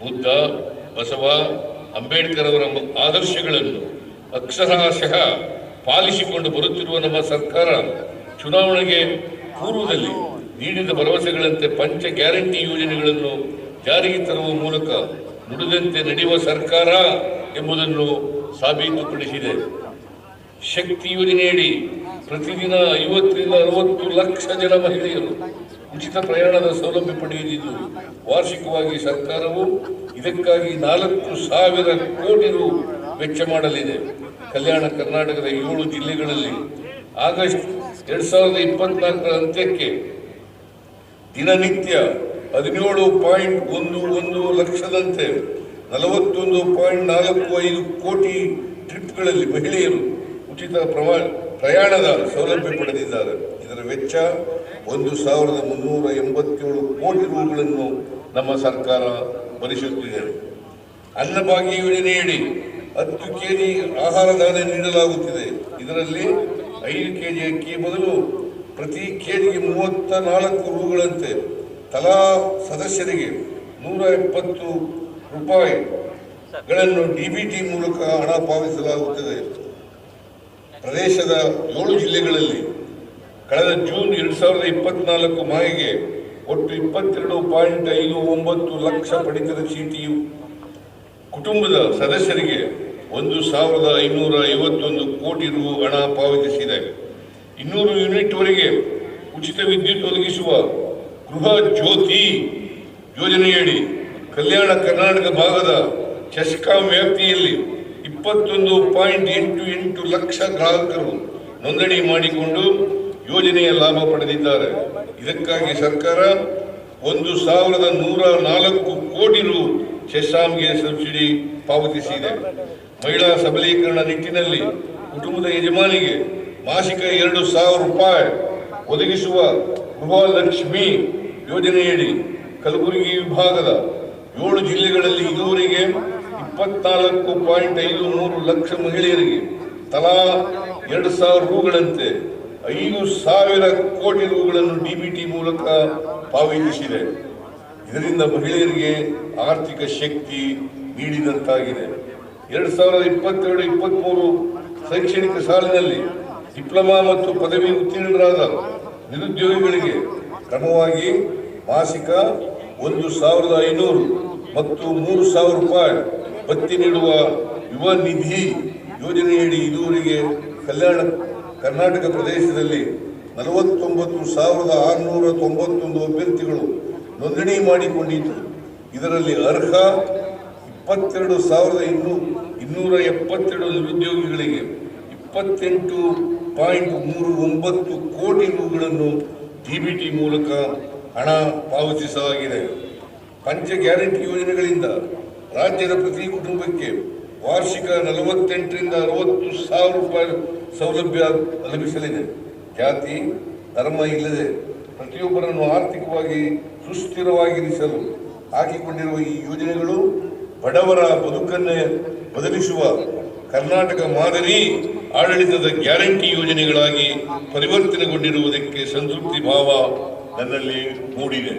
ಬುದ್ಧ, ಬಸವ, ಅಂಬೇಡ್ಕರ್ ಅವರ ಆದರ್ಶಗಳನ್ನು ಅಕ್ಷರಶಃ ಪಾಲಿಸಿಕೊಂಡು ಬರುತ್ತಿರುವ ನಮ್ಮ ಸರ್ಕಾರ ಚುನಾವಣೆಗೆ ಪೂರ್ವದಲ್ಲಿ ನೀಡಿದ ಭರವಸೆಗಳಂತೆ ಪಂಚ ಗ್ಯಾರಂಟಿ ಯೋಜನೆಗಳನ್ನು ಜಾರಿಗೆ ತರುವ ಮೂಲಕ ನುಡಿದಂತೆ ನಡೆಯುವ ಸರ್ಕಾರ ಎಂಬುದನ್ನು ಸಾಬೀತುಪಡಿಸಿದೆ. ಶಕ್ತಿ ಯೋಜನೆಯಡಿ ಪ್ರತಿದಿನ ಐವತ್ತರಿಂದ ಅರವತ್ತು ಲಕ್ಷ ಜನ ಮಹಿಳೆಯರು ಉಚಿತ ಪ್ರಯಾಣದ ಸೌಲಭ್ಯ ಪಡೆಯುತ್ತಿದ್ದು ವಾರ್ಷಿಕವಾಗಿ ಸರ್ಕಾರವು ಇದಕ್ಕಾಗಿ ನಾಲ್ಕು ಸಾವಿರ ಕೋಟಿ ರು ವೆಚ್ಚ ಮಾಡಲಿದೆ. ಕಲ್ಯಾಣ ಕರ್ನಾಟಕದ ಏಳು ಜಿಲ್ಲೆಗಳಲ್ಲಿ ಆಗಸ್ಟ್ ಎರಡ್ ಸಾವಿರದ ಇಪ್ಪತ್ನಾಲ್ಕರ ಅಂತ್ಯಕ್ಕೆ ದಿನನಿತ್ಯ ಹದಿನೇಳು ಪಾಯಿಂಟ್ ಒಂದು ಒಂದು ಲಕ್ಷದಂತೆ ನಲವತ್ತೊಂದು ಪಾಯಿಂಟ್ ನಾಲ್ಕು ಐದು ಕೋಟಿ ಟ್ರಿಪ್ಗಳಲ್ಲಿ ಮಹಿಳೆಯರು ಉಚಿತ ಪ್ರಮಾ ಪ್ರಯಾಣದ ಸೌಲಭ್ಯ ಪಡೆದಿದ್ದಾರೆ. ಇದರ ವೆಚ್ಚ ಒಂದು ಸಾವಿರದ ಮುನ್ನೂರ ಎಂಬತ್ತೇಳು ಕೋಟಿ ರೂಗಳನ್ನು ನಮ್ಮ ಸರ್ಕಾರ ಭರಿಸುತ್ತಿದೆ. ಅನ್ನಭಾಗ್ಯ ಯೋಜನೆಯಡಿ ಹತ್ತು ಕೆಜಿ ಆಹಾರ ಧಾನ್ಯ ನೀಡಲಾಗುತ್ತಿದೆ. ಇದರಲ್ಲಿ ಐದು ಕೆಜಿ ಅಕ್ಕಿ ಬದಲು ಪ್ರತಿ ಕೆಜಿಗೆ ಮೂವತ್ತ ನಾಲ್ಕು ರೂಗಳಂತೆ ತಲಾ ಸದಸ್ಯರಿಗೆ ನೂರ ಎಪ್ಪತ್ತು ರೂಪಾಯಿಗಳನ್ನು ಡಿಬಿಟಿ ಮೂಲಕ ಹಣ ಪಾವತಿಸಲಾಗುತ್ತದೆ. ಪ್ರದೇಶದ ಏಳು ಜಿಲ್ಲೆಗಳಲ್ಲಿ ಕಳೆದ ಜೂನ್ ಎರಡು ಸಾವಿರದ ಇಪ್ಪತ್ನಾಲ್ಕು ಮಾಹಿಗೆ ಒಟ್ಟು ಇಪ್ಪತ್ತೆರಡು ಪಾಯಿಂಟ್ ಐದು ಒಂಬತ್ತು ಲಕ್ಷ ಪಡಿತರ ಚೀಟಿಯು ಕುಟುಂಬದ ಸದಸ್ಯರಿಗೆ ಒಂದು ಸಾವಿರದ ಐನೂರ ಐವತ್ತೊಂದು ಕೋಟಿ ರು ಹಣ ಪಾವತಿಸಿದೆ. ಇನ್ನೂರು ಯೂನಿಟ್ವರೆಗೆ ಉಚಿತ ವಿದ್ಯುತ್ ಒದಗಿಸುವ ಗೃಹ ಜ್ಯೋತಿ ಯೋಜನೆಯಡಿ ಕಲ್ಯಾಣ ಕರ್ನಾಟಕ ಭಾಗದ ಚೆಸ್ಕಾಂ ವ್ಯಾಪ್ತಿಯಲ್ಲಿ ಇಪ್ಪತ್ತೊಂದು ಪಾಯಿಂಟ್ ಎಂಟು ಎಂಟು ಲಕ್ಷ ಗ್ರಾಹಕರು ನೋಂದಣಿ ಮಾಡಿಕೊಂಡು ಯೋಜನೆಯ ಲಾಭ ಪಡೆದಿದ್ದಾರೆ. ಇದಕ್ಕಾಗಿ ಸರ್ಕಾರ ಒಂದು ಸಾವಿರದ ನೂರ ನಾಲ್ಕು ಕೋಟಿ ರು ಚೆಸ್ಸಾಂಗೆ ಸಬ್ಸಿಡಿ ಪಾವತಿಸಿದೆ. ಮಹಿಳಾ ಸಬಲೀಕರಣ ನಿಟ್ಟಿನಲ್ಲಿ ಕುಟುಂಬದ ಯಜಮಾನಿಗೆ ಮಾಸಿಕ ಎರಡು ಸಾವಿರ ರೂಪಾಯಿ ಒದಗಿಸುವ ಗೃಹಲಕ್ಷ್ಮಿ ಯೋಜನೆಯಡಿ ಕಲಬುರಗಿ ವಿಭಾಗದ ಏಳು ಜಿಲ್ಲೆಗಳಲ್ಲಿ ಇದುವರೆಗೆ ಇಪ್ಪತ್ನಾಲ್ಕು ಪಾಯಿಂಟ್ ಐದು ಮೂರು ಲಕ್ಷ ಮಹಿಳೆಯರಿಗೆ ತಲಾ ಎರಡು ಸಾವಿರ ರೂಗಳಂತೆ ಐದು ಸಾವಿರ ಕೋಟಿ ರೂಗಳನ್ನು ಡಿಬಿಟಿ ಮೂಲಕ ಪಾವತಿಸಿದೆ. ಇದರಿಂದ ಮಹಿಳೆಯರಿಗೆ ಆರ್ಥಿಕ ಶಕ್ತಿ ನೀಡಿದಂತಾಗಿದೆ. ಎರಡು ಸಾವಿರದ ಇಪ್ಪತ್ತೆರಡು ಇಪ್ಪತ್ತ್ಮೂರು ಶೈಕ್ಷಣಿಕ ಸಾಲಿನಲ್ಲಿ ಡಿಪ್ಲೊಮಾ ಮತ್ತು ಪದವಿ ಉತ್ತೀರ್ಣರಾದ ನಿರುದ್ಯೋಗಿಗಳಿಗೆ ಕ್ರಮವಾಗಿ ಮಾಸಿಕ ಒಂದು ಸಾವಿರದ ಐನೂರು ಮತ್ತು ಮೂರು ಸಾವಿರ ರೂಪಾಯಿ ಭತ್ಯೆ ನೀಡುವ ಯುವ ನಿಧಿ ಯೋಜನೆಯಡಿ ಇದುವರೆಗೆ ಕಲ್ಯಾಣ ಕರ್ನಾಟಕ ಪ್ರದೇಶದಲ್ಲಿ ನಲವತ್ತೊಂಬತ್ತು ಸಾವಿರದ ಆರುನೂರ ತೊಂಬತ್ತೊಂದು ಅಭ್ಯರ್ಥಿಗಳು ನೋಂದಣಿ ಮಾಡಿಕೊಂಡಿದ್ದು, ಇದರಲ್ಲಿ ಅರ್ಹ ಇಪ್ಪತ್ತೆರಡು ಸಾವಿರದ ಇನ್ನೂ ಇನ್ನೂರ ಎಪ್ಪತ್ತೆರಡು ನಿರುದ್ಯೋಗಿಗಳಿಗೆ ಇಪ್ಪತ್ತೆಂಟು ಪಾಯಿಂಟ್ ಮೂರು ಒಂಬತ್ತು ಕೋಟಿ ರೂಗಳನ್ನು ಡಿಬಿಟಿ ಮೂಲಕ ಹಣ ಪಾವತಿಸಲಾಗಿದೆ. ಪಂಚ ಗ್ಯಾರಂಟಿ ಯೋಜನೆಗಳಿಂದ ರಾಜ್ಯದ ಪ್ರತಿ ಕುಟುಂಬಕ್ಕೆ ವಾರ್ಷಿಕ ನಲವತ್ತೆಂಟರಿಂದ ಅರವತ್ತು ಸಾವಿರ ರೂಪಾಯಿ ಸೌಲಭ್ಯ ಲಭಿಸಲಿದೆ ಜಾತಿ ಧರ್ಮ ಇಲ್ಲದೆ ಪ್ರತಿಯೊಬ್ಬರನ್ನು ಆರ್ಥಿಕವಾಗಿ ಸುಸ್ಥಿರವಾಗಿರಿಸಲು ಹಾಕಿಕೊಂಡಿರುವ ಈ ಯೋಜನೆಗಳು ಬಡವರ ಬದುಕನ್ನೇ ಬದಲಿಸುವ ಕರ್ನಾಟಕ ಮಾದರಿ ಆಡಳಿತದ ಗ್ಯಾರಂಟಿ ಯೋಜನೆಗಳಾಗಿ ಪರಿವರ್ತನೆಗೊಂಡಿರುವುದಕ್ಕೆ ಸಂತೃಪ್ತಿ ಭಾವ ನನ್ನಲ್ಲಿ ಮೂಡಿದೆ.